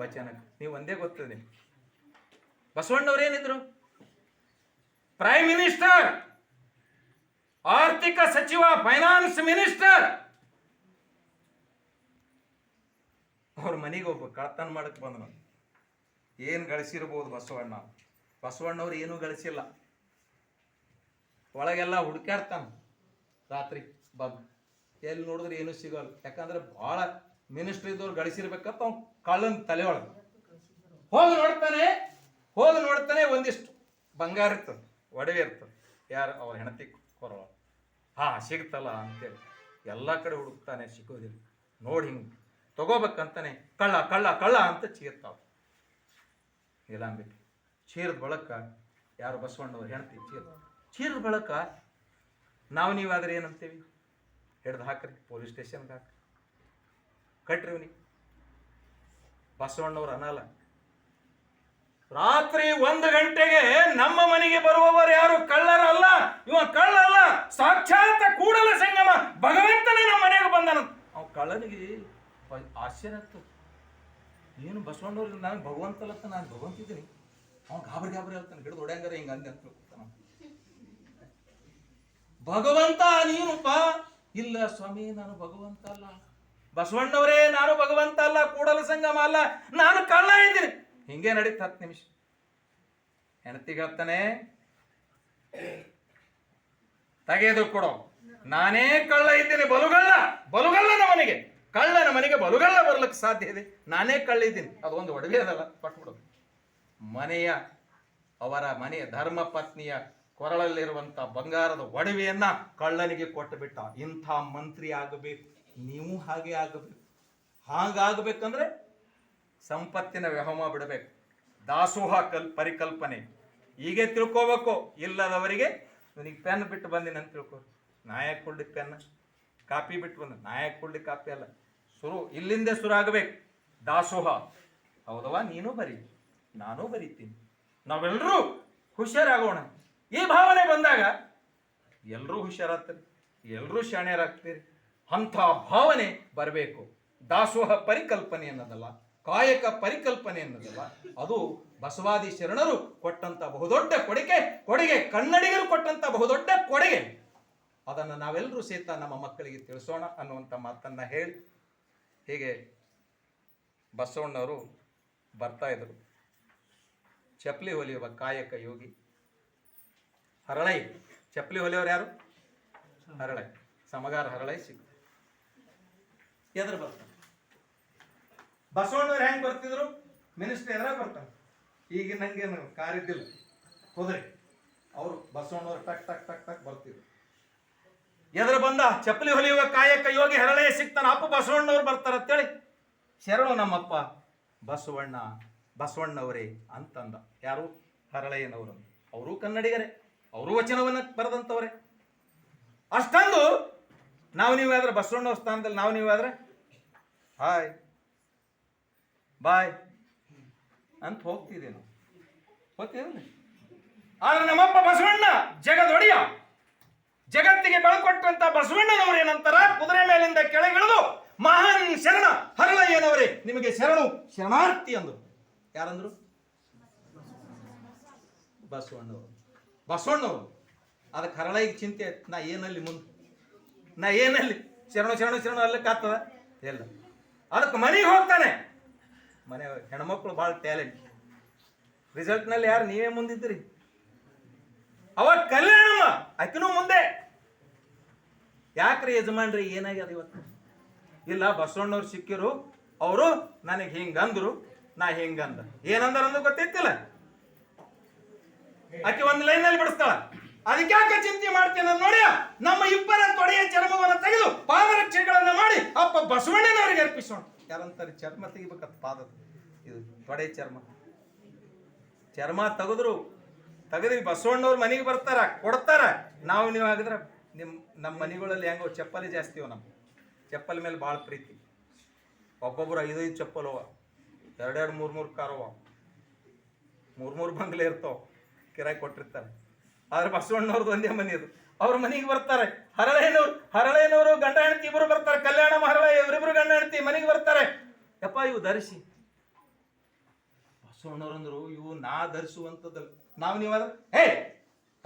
ವಚನಕ್ಕೆ. ನೀವು ಒಂದೇ ಗೊತ್ತದೆ ಬಸವಣ್ಣವ್ರು ಏನಿದ್ರು? ಪ್ರೈಮ್ ಮಿನಿಸ್ಟರ್ ಆರ್ಥಿಕ ಸಚಿವ ಫೈನಾನ್ಸ್ ಮಿನಿಸ್ಟರ್ ಅವ್ರ ಮನೆಗೆ ಒಬ್ಬ ಕಳ್ತನ ಮಾಡಕ್ ಬಂದನು ಏನು ಗಳಿಸಿರ್ಬೋದು ಬಸವಣ್ಣ? ಬಸವಣ್ಣವ್ರು ಏನೂ ಗಳಿಸಿಲ್ಲ. ಒಳಗೆಲ್ಲ ಹುಡುಕ್ಯಾಡ್ತಾನ ರಾತ್ರಿ ಬಂದು. ಎಲ್ಲಿ ನೋಡಿದ್ರೆ ಏನೂ ಸಿಗೋಲ್ಲ. ಯಾಕಂದ್ರೆ ಭಾಳ ಮಿನಿಸ್ಟ್ರಿ ಇದ್ದವ್ರು ಗಳಿಸಿರ್ಬೇಕಂತ ಅವ್ನು ಕಳ್ಳನ ತಲೆ ಒಳಗೆ. ಹೋಗಿ ನೋಡ್ತಾನೆ ಹೋಗಿ ನೋಡ್ತಾನೆ ಒಂದಿಷ್ಟು ಬಂಗಾರ ಇರ್ತದೆ, ಒಡವೆ ಇರ್ತದೆ. ಯಾರು? ಅವ್ರ ಹೆಣತಿ ಕೊರೋ ಹಾ, ಸಿಗ್ತಲ್ಲ ಅಂತೇಳಿ. ಎಲ್ಲ ಕಡೆ ಹುಡುಕ್ತಾನೆ ಸಿಗೋದಿಲ್ಲ ನೋಡಿ ಹಿಂಗೆ ತಗೋಬೇಕಂತಾನೆ, ಕಳ್ಳ ಕಳ್ಳ ಕಳ್ಳ ಅಂತ ಚೀರ್ತಾವ ನೀಲಾಂಬಿಕೆ. ಚೀರದ ಬಳಕ ಯಾರು ಬಸವಣ್ಣವ್ರು ಹೆಣತಿ ಚೀರ್ ಚೀರದ ಬಳಕ ನಾವು ನೀವಾದ್ರೆ ಏನಂತೀವಿ? ಹಿಡ್ದು ಹಾಕ್ರಿ, ಪೊಲೀಸ್ ಸ್ಟೇಷನ್ಗೆ ಹಾಕ್ರಿ. ಕಟ್ರಿ ಬಸವಣ್ಣವ್ರು ಅನ್ನಲ್ಲ ರಾತ್ರಿ ಒಂದು ಗಂಟೆಗೆ ನಮ್ಮ ಮನೆಗೆ ಬರುವವರು ಯಾರು? ಕಳ್ಳರಲ್ಲ. ಇವ ಕಳ್ಳಲ್ಲ. ಸಾಕ್ಷಾತ್ ಕೂಡಲ ಸಂಗಮ. ಭಗವಂತನೇ ನಮ್ಮ ಮನೆಗೆ ಬಂದನ. ಅವ್ ಕಳ್ಳನಿಗೆ ಆಶ್ಚರ್ಯ ಆಗ್ತದೆ ಏನು ಬಸವಣ್ಣವ್ರು ನಾನು ಭಗವಂತ ಅಲ್ಲತ್ತ ನಾನು ಭಗವಂತ ಇದ್ದೀನಿ ಅವ್ನು ಗಾಬರಿ ಗಾಬರಿ ಹೇಳ್ತಾನೆ. ಹಿಡಿದು ಹೊಡ್ಯಾಂಗಾರ ಹಿಂಗ ಅಂದೆ ಅಂತ. ಭಗವಂತ ನೀನುಪ್ಪ. ಇಲ್ಲ ಸ್ವಾಮಿ, ನಾನು ಭಗವಂತ ಅಲ್ಲ. ಬಸವಣ್ಣವರೇ, ನಾನು ಭಗವಂತ ಅಲ್ಲ, ಕೂಡಲ ಸಂಗಮ ಅಲ್ಲ, ನಾನು ಕಳ್ಳ ಇದ್ದೀನಿ ಹಿಂಗೆ ನಡೀತ ಹತ್ತು ನಿಮಿಷ. ಹೆಂಡತಿಗೆ ಹೇಳ್ತಾನೆ, ತೆಗೆದು ಕೊಡೋ. ನಾನೇ ಕಳ್ಳ ಇದ್ದೀನಿ, ಬಲುಗಳ್ಳ ಬಲುಗಳ್ಳನ ಮನೆಗೆ. ಕಳ್ಳನ ಮನೆಗೆ ಬಲುಗಳ್ಳ ಬರ್ಲಿಕ್ಕೆ ಸಾಧ್ಯ ಇದೆ. ನಾನೇ ಕಳ್ಳ ಇದ್ದೀನಿ. ಅದೊಂದು ಒಡವೆ ಅದಲ್ಲ ಕೊಟ್ಬಿಡೋದು ಮನೆಯ, ಅವರ ಮನೆಯ ಧರ್ಮ ಪತ್ನಿಯ ಕೊರಳಲ್ಲಿರುವಂತ ಬಂಗಾರದ ಒಡವೆಯನ್ನ ಕಳ್ಳನಿಗೆ ಕೊಟ್ಟು ಬಿಟ್ಟ. ಇಂಥ ಮಂತ್ರಿ ಆಗಬೇಕು. ನೀವು ಹಾಗೆ ಆಗಬೇಕು. ಹಾಗಾಗಬೇಕಂದ್ರೆ ಸಂಪತ್ತಿನ ವ್ಯಹಮ ಬಿಡಬೇಕು. ದಾಸೋಹ ಕಲ್, ಪರಿಕಲ್ಪನೆ. ಹೀಗೆ ತಿಳ್ಕೋಬೇಕು. ಇಲ್ಲದವರಿಗೆ ನನಗೆ ಪೆನ್ ಬಿಟ್ಟು ಬಂದಿನ ಅಂತ ತಿಳ್ಕೊ. ನಾಯಕ್ ಕೊಡ್ಲಿ ಪೆನ್ ಕಾಪಿ ಬಿಟ್ಟು ಬಂದ. ನಾಯಕ್ ಕೊಡ್ಲಿ ಕಾಪಿ ಅಲ್ಲ. ಶುರು, ಇಲ್ಲಿಂದ ಶುರು ಆಗಬೇಕು. ದಾಸೋಹ. ಹೌದವಾ ನೀನು ಬರೀ. ನಾನು ಬರೀತೀನಿ. ನಾವೆಲ್ಲರೂ ಹುಷಾರಾಗೋಣ. ಈ ಭಾವನೆ ಬಂದಾಗ ಎಲ್ಲರೂ ಹುಷಾರಾಗ್ತಾರೆ. ಎಲ್ಲರೂ ಶಾಣ್ಯರಾಗ್ತೀರಿ. ಅಂಥ ಭಾವನೆ ಬರಬೇಕು. ದಾಸೋಹ ಪರಿಕಲ್ಪನೆ ಅನ್ನೋದಲ್ಲ, ಕಾಯಕ ಪರಿಕಲ್ಪನೆ ಅನ್ನೋದಲ್ಲ, ಅದು ಬಸವಾದಿ ಶರಣರು ಕೊಟ್ಟಂತ ಬಹುದೊಡ್ಡ ಕೊಡುಗೆ ಕೊಡುಗೆ ಕನ್ನಡಿಗರು ಕೊಟ್ಟಂತ ಬಹುದೊಡ್ಡ ಕೊಡುಗೆ. ಅದನ್ನು ನಾವೆಲ್ಲರೂ ಸಹಿತ ನಮ್ಮ ಮಕ್ಕಳಿಗೆ ತಿಳಿಸೋಣ ಅನ್ನುವಂಥ ಮಾತನ್ನ ಹೇಳಿ, ಹೀಗೆ ಬಸವಣ್ಣವರು ಬರ್ತಾ ಇದ್ರು. ಚಪ್ಪಲಿ ಹೊಲಿಯುವ ಕಾಯಕ ಯೋಗಿ ಹರಳೈ, ಚಪ್ಪಲಿ ಹೊಲಿಯೋರು ಯಾರು? ಹರಳೈ, ಸಮಗಾರ ಹರಳೈ ಸಿಕ್ಕ ಎದ್ರ ಬರ್ತಾನೆ. ಬಸವಣ್ಣವ್ರು ಹೆಂಗೆ ಬರ್ತಿದ್ರು? ಮಿನಿಸ್ಟರ್ ಎದ್ರ ಬರ್ತಾನೆ. ಈಗಿನ ಹಂಗೇನು ಕಾರಿದ್ದಿಲ್ಲ. ಹೋದ್ರಿ. ಅವರು ಬಸವಣ್ಣವ್ರು ಟಕ್ ಟಕ್ ಟಕ್ ಟಕ್ ಬರ್ತಿದ್ರು. ಎದ್ರ ಬಂದ ಚಪ್ಪಲಿ ಹೊಲಿಯುವ ಕಾಯಕ ಯೋಗಿ ಹೆರಳೆ ಸಿಗ್ತಾನ ಅಪ್ಪ ಬಸವಣ್ಣವ್ರು ಬರ್ತಾರೆ ಅಂತೇಳಿ ಶರಣು ನಮ್ಮಪ್ಪ ಬಸವಣ್ಣ, ಬಸವಣ್ಣವರೇ ಅಂತಂದ. ಯಾರು? ಹರಳಯ್ಯನವರು ಅವರು ಕನ್ನಡಿಗರೇ. ಅವರು ವಚನವನ್ನ ಬರೆದಂಥವ್ರೆ ಅಷ್ಟೊಂದು ನಾವು ನೀವಾದ್ರೆ ಬಸವಣ್ಣವ್ರ ಸ್ಥಾನದಲ್ಲಿ ನಾವು ನೀವಾದ್ರೆ ಹಾಯ್ ಬಾಯ್ ಅಂತ ಹೋಗ್ತಿದ್ದೆ ನಾವು ಹೋಗ್ತಿದ್ವಿ ಆದ್ರೆ ನಮ್ಮಪ್ಪ ಬಸವಣ್ಣ ಜಗದೊಡೆಯ. ಜಗತ್ತಿಗೆ ಬೆಳಕೊಟ್ಟಂತ ಬಸವಣ್ಣನವರು ಏನಂತಾರ? ಕುದುರೆ ಮೇಲಿಂದ ಕೆಳಗಿಳಿದು ಮಹಾನ್ ಶರಣ ಹರಳಯ್ಯನವರೇ. ನಿಮಗೆ ಶರಣು ಶರಣಾರ್ಥಿ ಅಂದರು ಯಾರಂದ್ರು? ಬಸವಣ್ಣವರು. ಬಸವಣ್ಣವರು. ಅದಕ್ಕೆ ಹರಳಯ್ಯ ಚಿಂತೆ. ನಾ ಏನಲ್ಲಿ ಮುಂದೆ? ನಾ ಏನಲ್ಲಿ? ಶರಣು ಶರಣು ಶರಣು, ಅಲ್ಲಕ್ಕೆ ಆಗ್ತದ? ಇಲ್ಲ. ಅದಕ್ಕೆ ಮನೆಗೆ ಹೋಗ್ತಾನೆ. ಮನೆ ಹೆಣ್ಮಕ್ಳು ಭಾಳ ಟ್ಯಾಲೆಂಟ್ ರಿಸಲ್ಟ್ನಲ್ಲಿ ಯಾರು ನೀವೇ ಮುಂದಿದ್ರಿ ಅವ. ಕಲ್ಯಾಣಮ್ಮ ಆಕಿನೂ ಮುಂದೆ. ಯಾಕ್ರಿ ಯಜಮಾನ್ರಿ, ಏನಾಗ್ಯದ ಇವತ್ತು? ಇಲ್ಲ, ಬಸವಣ್ಣವ್ರು ಸಿಕ್ಕಿರು. ಅವರು ನನಗೆ ಹಿಂಗಂದ್ರು ನಾ ಹಿಂಗಂದ ಏನಂದ್ರ ಅಂದ ಗೊತ್ತೈತಿಲ್ಲ ಆಕೆ ಒಂದು ಲೈನಲ್ಲಿ ಬಿಡಿಸ್ತಾಳ. ಅದಕ್ಕೆ ಯಾಕೆ ಚಿಂತೆ ಮಾಡ್ತೇನೆ ನೋಡಿ. ನಮ್ಮ ಇಬ್ಬರ ತೊಡೆಯ ಚರ್ಮವನ್ನು ತೆಗೆದು ಪಾದರಕ್ಷೆಗಳನ್ನು ಮಾಡಿ ಅಪ್ಪ ಬಸವಣ್ಣನವರಿಗೆ ಅರ್ಪಿಸೋಣ. ಯಾರಂತಾರೆ? ಚರ್ಮ ತೆಗಿಬೇಕಂತ ಪಾದದ ಇದು ತೊಡೆ ಚರ್ಮ. ಚರ್ಮ ತೆಗೆದ್ರು, ತೆಗೆದ್ರಿ, ಬಸವಣ್ಣವ್ರು ಮನೆಗೆ ಬರ್ತಾರ, ಕೊಡ್ತಾರ. ನಾವು ನೀವು ಆಗಿದ್ರೆ ನಿಮ್ಮ ನಮ್ಮ ಮನೆಗಳಲ್ಲಿ ಹೆಂಗೋ ಚಪ್ಪಲಿ ಜಾಸ್ತಿ ಅವ ನಮ್ಮ ಚಪ್ಪಲ್ ಮೇಲೆ ಭಾಳ ಪ್ರೀತಿ. ಒಬ್ಬೊಬ್ರು ಐದೈದು ಚಪ್ಪಲ್ ಅವ, ಎರಡೆರಡು ಮೂರು ಮೂರು ಕಾರ್ ಮೂರು ಮೂರು ಬಂಗ್ಲೆ ಇರ್ತಾವ, ಕಿರಾಯಿ ಕೊಟ್ಟಿರ್ತಾರೆ. ಆದ್ರೆ ಬಸವಣ್ಣವ್ರದ್ದು ಒಂದೇ ಮನೆ ಅದು. ಅವ್ರ ಮನೆಗೆ ಬರ್ತಾರೆ. ಹರಳೇನವ್ರು ಹರಳೇನವರು ಗಂಡ ಹೆಂಡತಿ ಇಬ್ರು ಬರ್ತಾರೆ. ಕಲ್ಯಾಣ ಹರಳ ಇವರಿಬ್ರು ಗಂಡ ಹೆಂಡತಿ ಮನೆಗೆ ಬರ್ತಾರೆ. ಯಪ್ಪ, ಇವು ಧರಿಸಿ. ಬಸವಣ್ಣವ್ರಂದ್ರು, ಇವು ನಾ ಧರಿಸುವಂಥದ್ದಲ್ಲ ನಾವು ನೀವ ಹೇ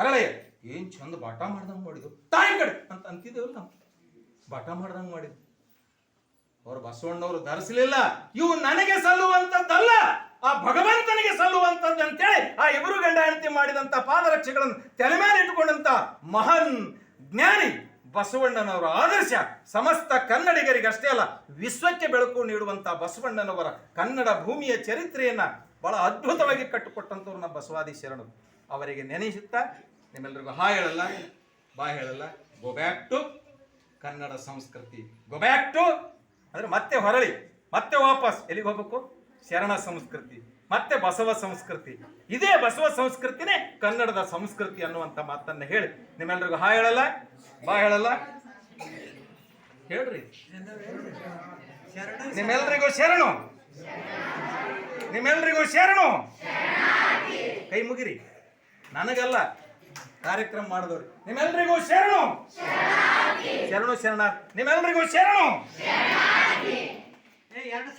ಹರಳಯ್ಯ ಏನ್ ಚಂದ ಬಾಟ ಮಾಡ್ದಂಗ್ ಮಾಡಿದ್ರು. ತಾಯಿ ಕಡೆ ಅಂತ ಅಂತಿದ್ದೇವಲ್ಲ ನಾವು. ಬಾಟ ಮಾಡ್ದಂಗ್ ಮಾಡಿದ್ರು. ಅವ್ರು ಬಸವಣ್ಣವರು ಧರಿಸಲಿಲ್ಲ. ಇವು ನನಗೆ ಸಲ್ಲುವಂತದ್ದು ಇಬ್ಬರು ಗಂಡ ಹೆಂಡತಿ ಮಾಡಿದಂತ ಪಾದರಕ್ಷೆಗಳನ್ನು ತಲೆ ಮೇಲೆ ಇಟ್ಟುಕೊಂಡಂತ ಮಹಾನ್ ಜ್ಞಾನಿ ಬಸವಣ್ಣನವರ ಆದರ್ಶ. ಸಮಸ್ತ ಕನ್ನಡಿಗರಿಗೆ ಅಷ್ಟೇ ಅಲ್ಲ, ವಿಶ್ವಕ್ಕೆ ಬೆಳಕು ನೀಡುವಂತ ಬಸವಣ್ಣನವರ ಕನ್ನಡ ಭೂಮಿಯ ಚರಿತ್ರೆಯನ್ನ ಬಹಳ ಅದ್ಭುತವಾಗಿ ಕಟ್ಟಿಕೊಟ್ಟಂಥವ್ರು ನಮ್ಮ ಬಸವಾದಿ ಶರಣರು ಅವರಿಗೆ ನೆನೆಸುತ್ತಾ ನಿಮ್ಮೆಲ್ಲರಿಗೂ ಹಾ ಹೇಳಲ್ಲ ಬಾ ಹೇಳಲ್ಲ. ಗೋ ಬ್ಯಾಕ್ ಟು ಕನ್ನಡ ಸಂಸ್ಕೃತಿ. ಗೋ ಬ್ಯಾಕ್ ಟು ಅಂದ್ರೆ ಮತ್ತೆ ಹೊರಳಿ, ಮತ್ತೆ ವಾಪಸ್ ಎಲ್ಲಿಗೆ ಹೋಗ್ಬೇಕು? ಶರಣ ಸಂಸ್ಕೃತಿ. ಮತ್ತೆ ಬಸವ ಸಂಸ್ಕೃತಿ. ಇದೇ ಬಸವ ಸಂಸ್ಕೃತಿನೇ ಕನ್ನಡದ ಸಂಸ್ಕೃತಿ ಅನ್ನುವಂಥ ಮಾತನ್ನ ಹೇಳಿ. ನಿಮ್ಮೆಲ್ರಿಗೂ ಹಾ ಹೇಳಲ್ಲ? ಬಾ ಹೇಳಲ್ಲ? ಹೇಳ್ರಿ. ನಿಮ್ಮೆಲ್ರಿಗೂ ಶರಣು? ನಿಮ್ಮೆಲ್ರಿಗೂ ಶರಣು? ಕೈ ಮುಗಿರಿ. ನನಗಲ್ಲ, ಕಾರ್ಯಕ್ರಮ ಮಾಡಿದವ್ರಿ. ನಿಮ್ಮೆಲ್ರಿಗೂ ಶರಣು? ಶರಣು ಶರಣ ನಿಮ್ಮೆಲ್ರಿಗೂ ಶರಣು?